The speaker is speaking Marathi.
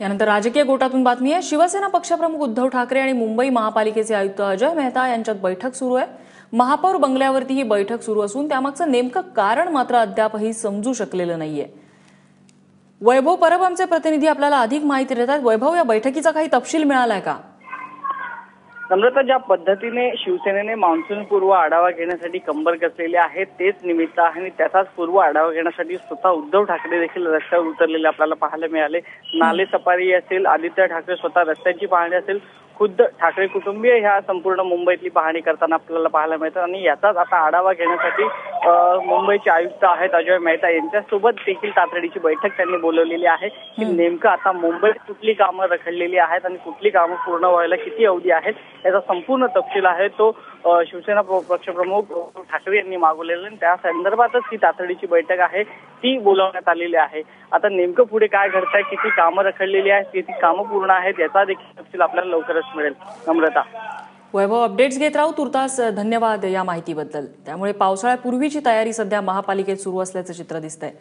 यानंतर राजकीय गोटातून बातमी आहे. शिवसेना पक्षप्रमुख उद्धव ठाकरे आणि मुंबई महापालिकेचे आयुक्त अजय मेहता यांच्यात बैठक सुरू आहे. महापौर बंगल्यावरती ही बैठक सुरू असून त्यामागचं नेमकं कारण मात्र अद्यापही समजू शकलेलं नाहीये. वैभव परब आमचे प्रतिनिधी आपल्याला अधिक माहिती देतात. वैभव या बैठकीचा काही तपशील मिळालाय का? नम्रता ज्या पद्धतीने शिवसेनेने मान्सून पूर्व आढावा घेण्यासाठी कंबर कसलेले आहे तेच निमित्त आहे आणि त्याचाच पूर्व आढावा घेण्यासाठी स्वतः उद्धव ठाकरे देखील रस्त्यावर उतरलेले आपल्याला पाहायला मिळाले. नाले सफारी असेल आदित्य ठाकरे स्वतः रस्त्यांची पाहणी असेल खुद्द ठाकरे कुटुंबीय ह्या संपूर्ण मुंबईतली पाहणी करताना आपल्याला पाहायला मिळतात आणि याचाच आता आढावा घेण्यासाठी मुंबईचे आयुक्त आहेत अजय मेहता यांच्यासोबत देखील तातडीची बैठक त्यांनी बोलवलेली आहे. की नेमकं आता मुंबईत कुठली कामं रखडलेली आहेत आणि कुठली कामं पूर्ण व्हायला किती अवधी आहेत याचा संपूर्ण तपशील आहे तो शिवसेना पक्षप्रमुख उद्धव ठाकरे यांनी मागवलेला आणि त्या संदर्भातच ही तातडीची बैठक आहे ती बोलावण्यात आलेली आहे. आता नेमकं पुढे काय घडतंय किती कामं रखडलेली आहेत किती कामं पूर्ण आहेत याचा देखील तपशील आपल्याला लवकरच मिळेल. नम्रता. वैभव अपडेट्स घेत राहू. तुर्तास धन्यवाद या माहितीबद्दल. त्यामुळे पावसाळ्यापूर्वीची तयारी सध्या महापालिकेत सुरू असल्याचं चित्र दिसतंय.